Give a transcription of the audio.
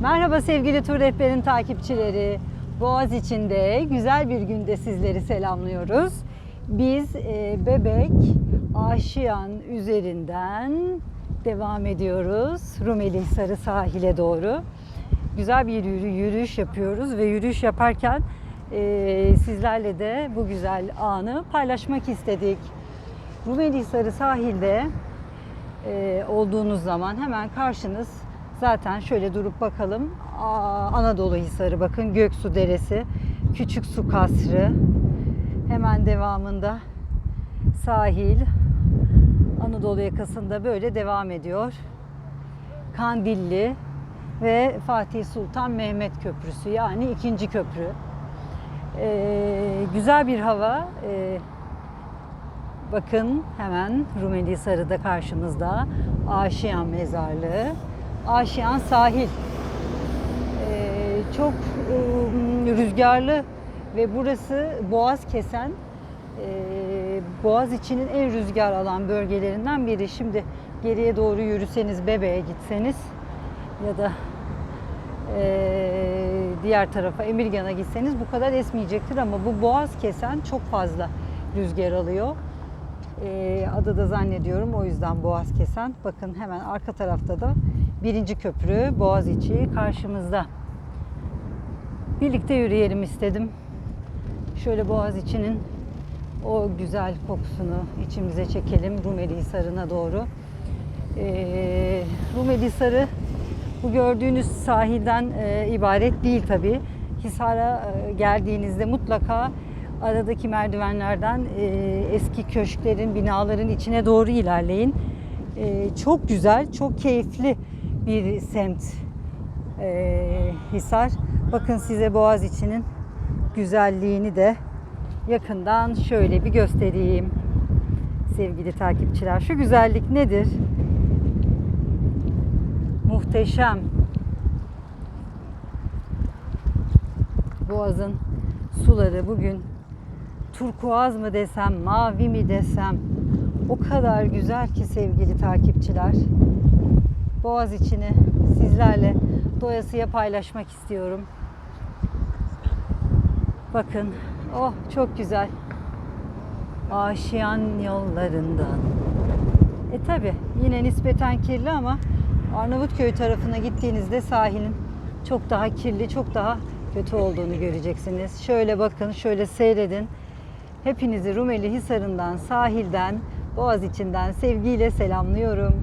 Merhaba sevgili tur rehberin takipçileri. Boğaz içinde güzel bir günde sizleri selamlıyoruz. Biz e, Bebek Aşiyan üzerinden devam ediyoruz. Rumeli Hisarı sahile doğru. Güzel bir yürü, yürüyüş yapıyoruz ve yürüyüş yaparken e, sizlerle de bu güzel anı paylaşmak istedik. Rumeli Hisarı sahilde e, olduğunuz zaman hemen karşınız zaten şöyle durup bakalım Aa, Anadolu Hisarı bakın Göksu Deresi Küçük Su Kasrı hemen devamında sahil Anadolu yakasında böyle devam ediyor. Kandilli ve Fatih Sultan Mehmet Köprüsü yani ikinci köprü. Ee, güzel bir hava. Ee, Bakın hemen Rumeli Sarı'da karşımızda Aşiyan Mezarlığı. Aşiyan sahil. Ee, çok ım, rüzgarlı ve burası boğaz kesen e, boğaz içinin en rüzgar alan bölgelerinden biri. Şimdi geriye doğru yürüseniz Bebe'ye gitseniz ya da e, diğer tarafa Emirgan'a gitseniz bu kadar esmeyecektir ama bu boğaz kesen çok fazla rüzgar alıyor. E, adı da zannediyorum o yüzden boğaz kesen. Bakın hemen arka tarafta da birinci köprü Boğaziçi karşımızda. Birlikte yürüyelim istedim. Şöyle Boğaziçi'nin o güzel kokusunu içimize çekelim Rumeli Hisarı'na doğru. Ee, Rumeli Hisarı bu gördüğünüz sahilden e, ibaret değil tabi. Hisar'a e, geldiğinizde mutlaka aradaki merdivenlerden e, eski köşklerin, binaların içine doğru ilerleyin. E, çok güzel, çok keyifli bir semt e, Hisar. Bakın size Boğaziçi'nin güzelliğini de yakından şöyle bir göstereyim. Sevgili takipçiler, şu güzellik nedir? Muhteşem. Boğaz'ın suları bugün turkuaz mı desem, mavi mi desem o kadar güzel ki sevgili takipçiler. Boğaz içini sizlerle doyasıya paylaşmak istiyorum. Bakın, oh çok güzel. Aşiyan yollarından. E tabi yine nispeten kirli ama Arnavutköy tarafına gittiğinizde sahilin çok daha kirli, çok daha kötü olduğunu göreceksiniz. Şöyle bakın, şöyle seyredin. Hepinizi Rumeli Hisarı'ndan, sahilden, Boğaz içinden sevgiyle selamlıyorum.